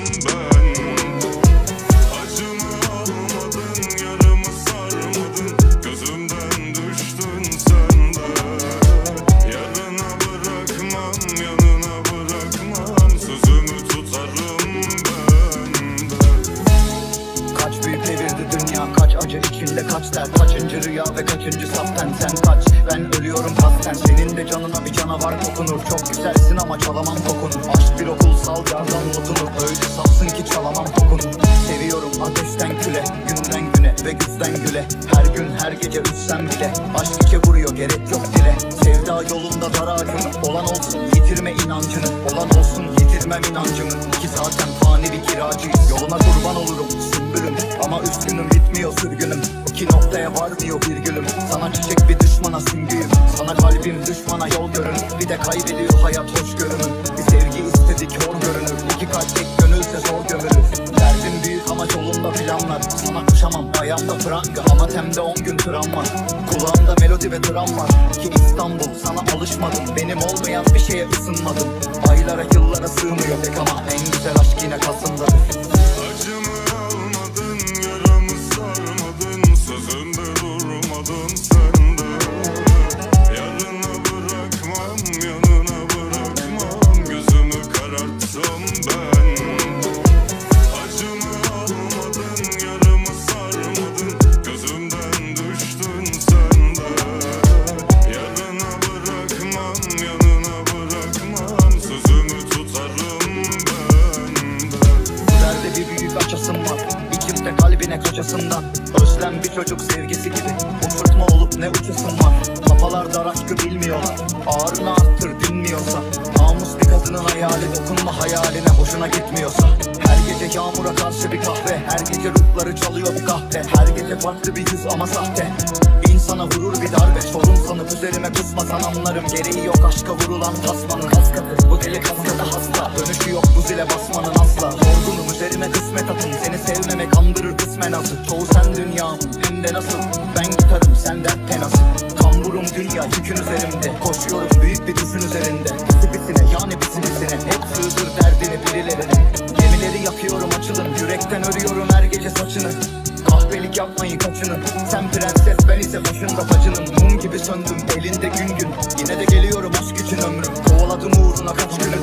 number. Elinde kaç der kaçıncı rüya ve kaçıncı sapten Sen kaç? Ben ölüyorum kasten. Senin de canına bir canavar dokunur. Çok güzelsin ama çalamam kokunu Aşk bir okul sal yardan notunu. Öyle safsın ki çalamam kokunu Seviyorum ateşten küle Günden güne ve güzden güle. Her gün her gece üstsem bile. Aşk içe vuruyor gerek yok dile. Sevda yolunda dar ağacımı Olan olsun. Yitirme inancını Olan olsun. Yitirmem inancımı. Ki zaten fani bir kiracıyız Ama üzgünüm bitmiyor sürgünüm. İki noktaya var diyor virgülüm Sana çiçek bir düşmana süngüyüm Sana kalbim düşmana yol görünür. Bir de kaybediyor hayat hoş görünür Bir sevgi istedik hor görünür. İki kalp tek gönülse zor gömülür. Derdim büyük ama yolunda planlar. Sana koşamam ayağımda pranga Ama temde on gün travma Kulağımda melodi ve dram var. Ki İstanbul sana alışmadım. Benim olmayan bir şeye ısınmadım. Aylara yıllara sığmıyor pek ama En güzel aşk yine kasımdadır Kalbine kaçasından Özlem bir çocuk sevgisi gibi. Uçurtma olup ne uçasım var? Kafalar dar aşkı bilmiyorlar. Ağrını arttır dinmiyorsa. Namus bir kadının hayali Dokunma hayaline boşuna gitmiyorsa Her gece yağmura karşı bir kahve. Her gece ruhları çalıyor bir kahve Her gece farklı bir yüz ama sahte. İnsana vurur bir darbe. Sorun sanıp üzerime kısmasan anlarım. Gereği yok aşka vurulan tasmanın Kaskatı. Bu deli kaskada hasta. Dönüşü yok bu zile basmanın asla. Yorgunum üzerime kısmet atın. Seni sevmemek andırır kısmen azı. Çoğu sen dünyamın hem de nasıl? Ben gitarım sen dert penası Kamburum dünya yükün üzerimde. Koşuyorum büyük bir düşün üzerinde. Pisibisine yani pisibisine Hep sığdır Yürekten örüyorum her gece saçını. Kahvelik yapmayın kaçının Sen prenses ben ise başında tacının Mum gibi söndüm elinde gün gün. Yine de geliyorum aşk için ömrüm. Kovaladım uğruna kaç günü